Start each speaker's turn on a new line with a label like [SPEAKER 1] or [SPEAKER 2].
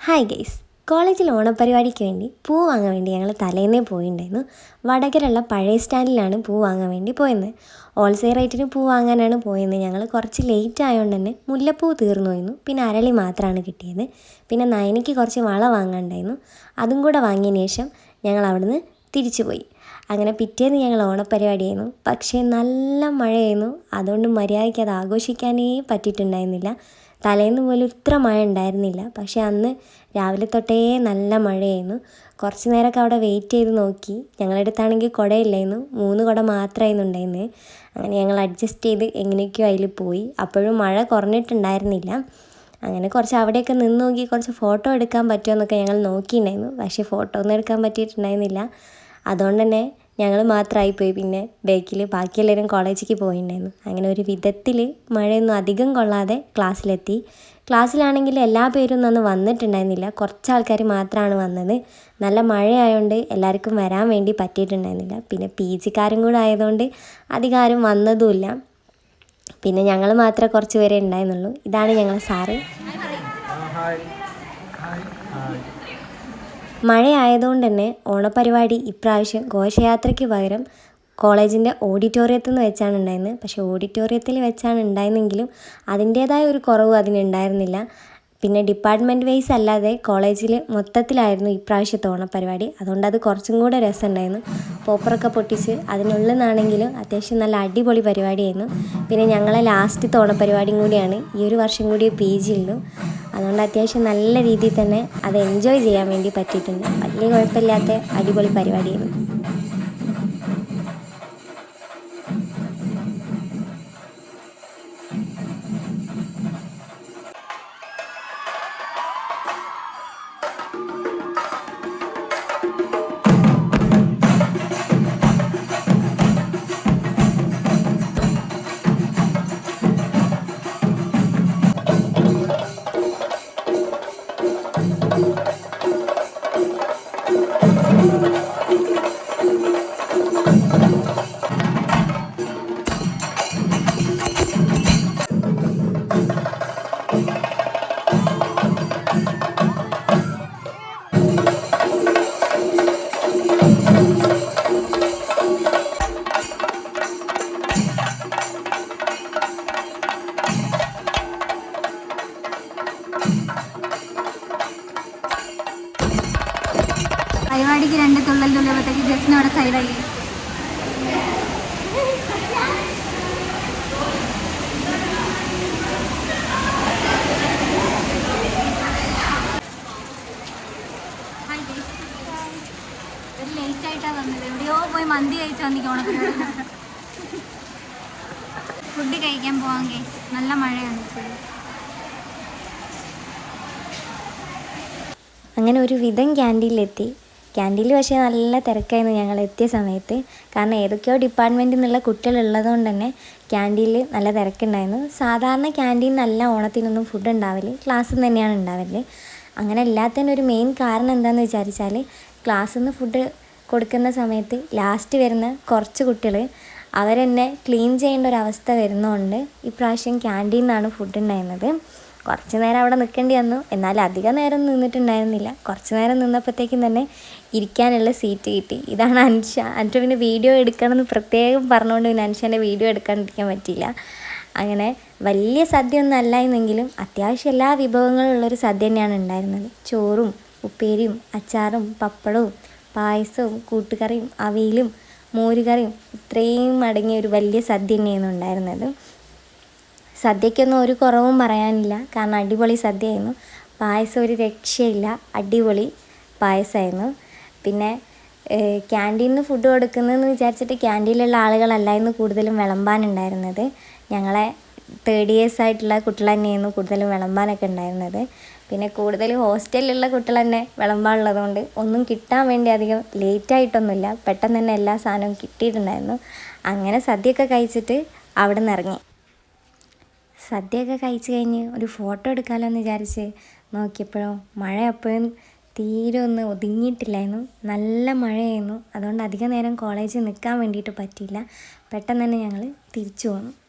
[SPEAKER 1] Hi guys കോളേജിൽ ഓണപ്പരിപാടിക്ക് വേണ്ടി പൂ വാങ്ങാൻ വേണ്ടി ഞങ്ങൾ തലേന്നേ പോയിണ്ടായിരുന്നു. വടകരയുള്ള പഴയ സ്റ്റാൻഡിലാണ് പൂ വാങ്ങാൻ വേണ്ടി പോയത് ഹോൾസെയിൽ റേറ്റിന് പൂ വാങ്ങാനാണ് പോയത് ഞങ്ങൾ കുറച്ച് ലേറ്റ് ആയതുകൊണ്ട് തന്നെ മുല്ലപ്പൂ തീർന്നു പോയിരുന്നു. പിന്നെ അരളി മാത്രമാണ് കിട്ടിയത്. പിന്നെ നയനയ്ക്ക് കുറച്ച് വള വാങ്ങാനുണ്ടായിരുന്നു അതും കൂടെ വാങ്ങിയതിന് ശേഷം ഞങ്ങൾ അവിടുന്ന് തിരിച്ചു പോയി. അങ്ങനെ പിറ്റേന്ന് ഞങ്ങൾ ഓണപ്പരിപാടിയായിരുന്നു പക്ഷേ നല്ല മഴയായിരുന്നു. അതുകൊണ്ട് മര്യാദയ്ക്ക് അത് ആഘോഷിക്കാനേ പറ്റിയിട്ടുണ്ടായിരുന്നില്ല. തലേന്ന് പോലും ഇത്ര മഴ ഉണ്ടായിരുന്നില്ല. പക്ഷേ അന്ന് രാവിലെ തൊട്ടേ നല്ല മഴയായിരുന്നു. കുറച്ച് നേരമൊക്കെ അവിടെ വെയിറ്റ് ചെയ്ത് നോക്കി. ഞങ്ങളുടെ അടുത്താണെങ്കിൽ കുടയില്ലായിരുന്നു. മൂന്ന് കുട മാത്രമായിരുന്നു ഉണ്ടായിരുന്നത്. അങ്ങനെ ഞങ്ങൾ അഡ്ജസ്റ്റ് ചെയ്ത് എങ്ങനെയൊക്കെയോ അതിൽ പോയി. അപ്പോഴും മഴ കുറഞ്ഞിട്ടുണ്ടായിരുന്നില്ല. അങ്ങനെ കുറച്ച് അവിടെയൊക്കെ നിന്ന് നോക്കി കുറച്ച് ഫോട്ടോ എടുക്കാൻ പറ്റുമോ എന്നൊക്കെ ഞങ്ങൾ നോക്കിയിട്ടുണ്ടായിരുന്നു. പക്ഷേ ഫോട്ടോ ഒന്നും എടുക്കാൻ പറ്റിയിട്ടുണ്ടായിരുന്നില്ല. അതുകൊണ്ട് തന്നെ ഞങ്ങൾ മാത്രമായി പോയി പിന്നെ ബേക്കിൽ ബാക്കി എല്ലാവരും കോളേജിലേക്ക് പോയിട്ടുണ്ടായിരുന്നു അങ്ങനെ ഒരു വിധത്തിൽ മഴയൊന്നും അധികം കൊള്ളാതെ ക്ലാസ്സിലെത്തി. ക്ലാസ്സിലാണെങ്കിൽ എല്ലാ പേരും അന്ന് വന്നിട്ടുണ്ടായിരുന്നില്ല. കുറച്ച് ആൾക്കാർ മാത്രമാണ് വന്നത്. നല്ല മഴയായതുകൊണ്ട് എല്ലാവർക്കും വരാൻ വേണ്ടി പറ്റിയിട്ടുണ്ടായിരുന്നില്ല. പിന്നെ പി ജിക്കാരും കൂടെ ആയതുകൊണ്ട് അധികം ആരും വന്നതുമില്ല. പിന്നെ ഞങ്ങൾ മാത്രമേ കുറച്ച് പേരെ ഉണ്ടായിരുന്നുള്ളൂ. ഇതാണ് ഞങ്ങളെ സാറ്. മഴയായതുകൊണ്ട് തന്നെ ഓണപരിപാടി ഇപ്രാവശ്യം ഘോഷയാത്രയ്ക്ക് പകരം കോളേജിന്റെ ഓഡിറ്റോറിയത്തിൽ നിന്ന് വെച്ചാണ് ഉണ്ടായിരുന്നത് പക്ഷേ ഓഡിറ്റോറിയത്തിൽ വെച്ചാണ് ഉണ്ടായിരുന്നെങ്കിലും അതിന്റേതായ ഒരു കുറവ് അതിനുണ്ടായിരുന്നില്ല. പിന്നെ ഡിപ്പാർട്ട്മെന്റ് വൈസ് അല്ലാതെ കോളേജിൽ മൊത്തത്തിലായിരുന്നു ഇപ്രാവശ്യത്തെ ഓണപ്പരിപാടി അതുകൊണ്ട് അത് കുറച്ചും കൂടെ രസമുണ്ടായിരുന്നു. പോപ്പറൊക്കെ പൊട്ടിച്ച് അതിനുള്ളിൽ നിന്നാണെങ്കിലും അത്യാവശ്യം നല്ല അടിപൊളി പരിപാടിയായിരുന്നു. പിന്നെ ഞങ്ങളെ ലാസ്റ്റത്തെ ഓണപ്പരിപാടിയും കൂടിയാണ്. ഈ ഒരു വർഷം കൂടി പി ജി ഉള്ളൂ അതുകൊണ്ട് അത്യാവശ്യം നല്ല രീതിയിൽ തന്നെ അത് എൻജോയ് ചെയ്യാൻ വേണ്ടി പറ്റിയിട്ടുണ്ട്. വലിയ കുഴപ്പമില്ലാത്ത അടിപൊളി പരിപാടിയായിരുന്നു. Thank you.
[SPEAKER 2] പരിപാടിക്ക് രണ്ട് തുള്ളൽ തുള്ളിയപ്പോഴത്തേക്ക് ജസ്റ്റിന് അവിടെ സൈഡായി ഒരു ലേറ്റ് ആയിട്ടാണ് വന്നത്. എവിടെയോ പോയി മന്തി കഴിച്ചു വന്നിക്ക് ഫുഡ് കഴിക്കാൻ പോവാൻ കേസ് നല്ല മഴയാണ് ഇപ്പോഴും
[SPEAKER 1] അങ്ങനെ ഒരു വിധം ക്യാന്റീനിലെത്തി ക്യാന്റീനിൽ പക്ഷേ നല്ല തിരക്കായിരുന്നു ഞങ്ങൾ എത്തിയ സമയത്ത്. കാരണം ഏതൊക്കെയോ ഡിപ്പാർട്ട്മെന്റിൽ നിന്നുള്ള കുട്ടികളുള്ളതുകൊണ്ട് തന്നെ ക്യാന്റീനിൽ നല്ല തിരക്കുണ്ടായിരുന്നു. സാധാരണ ക്യാന്റീനിലല്ല ഓണത്തിനൊന്നും ഫുഡ് ഉണ്ടാവില്ല. ക്ലാസ്സിൽ തന്നെയാണ് ഉണ്ടാവൽ. അങ്ങനെ എല്ലാത്തിനും ഒരു മെയിൻ കാരണം എന്താണെന്ന് വിചാരിച്ചാൽ ക്ലാസ്സിൽ നിന്ന് ഫുഡ് കൊടുക്കുന്ന സമയത്ത് ലാസ്റ്റ് വരുന്ന കുറച്ച് കുട്ടികൾ അവരെന്നെ ക്ലീൻ ചെയ്യേണ്ട ഒരു അവസ്ഥ വരുന്നതുകൊണ്ട് ഇപ്രാവശ്യം ക്യാന്റീനിൽ നിന്നാണ് ഫുഡ് ഉണ്ടായിരുന്നത്. കുറച്ച് നേരം അവിടെ നിൽക്കേണ്ടി വന്നു. എന്നാൽ അധികം നേരം നിന്നിട്ടുണ്ടായിരുന്നില്ല. കുറച്ച് നേരം നിന്നപ്പോഴത്തേക്കും തന്നെ ഇരിക്കാനുള്ള സീറ്റ് കിട്ടി. ഇതാണ് അൻഷ. അൻഷ പിന്നെ വീഡിയോ എടുക്കണമെന്ന് പ്രത്യേകം പറഞ്ഞുകൊണ്ട് പിന്നെ അനുഷേന്റെ വീഡിയോ എടുക്കാണ്ടിരിക്കാൻ പറ്റിയില്ല. അങ്ങനെ വലിയ സദ്യ ഒന്നും അല്ല എന്നെങ്കിലും അത്യാവശ്യം എല്ലാ വിഭവങ്ങളും ഉള്ളൊരു സദ്യ തന്നെയാണ് ഉണ്ടായിരുന്നത്. ചോറും ഉപ്പേരിയും അച്ചാറും പപ്പടവും പായസവും കൂട്ടുകറിയും അവിയലും മോരുകറിയും ഇത്രയും അടങ്ങിയ ഒരു വലിയ സദ്യ തന്നെയാണ് ഉണ്ടായിരുന്നത്. സദ്യക്കൊന്നും ഒരു കുറവും പറയാനില്ല. കാരണം അടിപൊളി സദ്യയായിരുന്നു. പായസം ഒരു രക്ഷയില്ല. അടിപൊളി പായസമായിരുന്നു പിന്നെ ക്യാന്റീനിൽ നിന്ന് ഫുഡ് കൊടുക്കുന്നതെന്ന് വിചാരിച്ചിട്ട് ക്യാന്റീനിലുള്ള ആളുകളല്ലായിരുന്നു കൂടുതലും വിളമ്പാനുണ്ടായിരുന്നത്. ഞങ്ങളെ തേർഡ് ഇയേഴ്സ് ആയിട്ടുള്ള കുട്ടികൾ തന്നെയായിരുന്നു കൂടുതലും വിളമ്പാനൊക്കെ ഉണ്ടായിരുന്നത്. പിന്നെ കൂടുതൽ ഹോസ്റ്റലിലുള്ള കുട്ടികൾ തന്നെ വിളമ്പാനുള്ളതുകൊണ്ട് ഒന്നും കിട്ടാൻ വേണ്ടി അധികം ലേറ്റായിട്ടൊന്നുമില്ല പെട്ടെന്ന് തന്നെ എല്ലാ സാധനവും കിട്ടിയിട്ടുണ്ടായിരുന്നു. അങ്ങനെ സദ്യയൊക്കെ കഴിച്ചിട്ട് അവിടെ നിന്ന് ഇറങ്ങി. സദ്യയൊക്കെ കഴിച്ച് കഴിഞ്ഞ് ഒരു ഫോട്ടോ എടുക്കാമല്ലോ എന്ന് വിചാരിച്ച് നോക്കിയപ്പോഴോ മഴ അപ്പോഴും തീരെ ഒന്ന് ഒതുങ്ങിയിട്ടില്ലായിരുന്നു. നല്ല മഴയായിരുന്നു. അതുകൊണ്ട് അധികം നേരം കോളേജിൽ നിൽക്കാൻ വേണ്ടിയിട്ട് പറ്റിയില്ല. പെട്ടെന്ന് തന്നെ ഞങ്ങൾ തിരിച്ചു പോന്നു.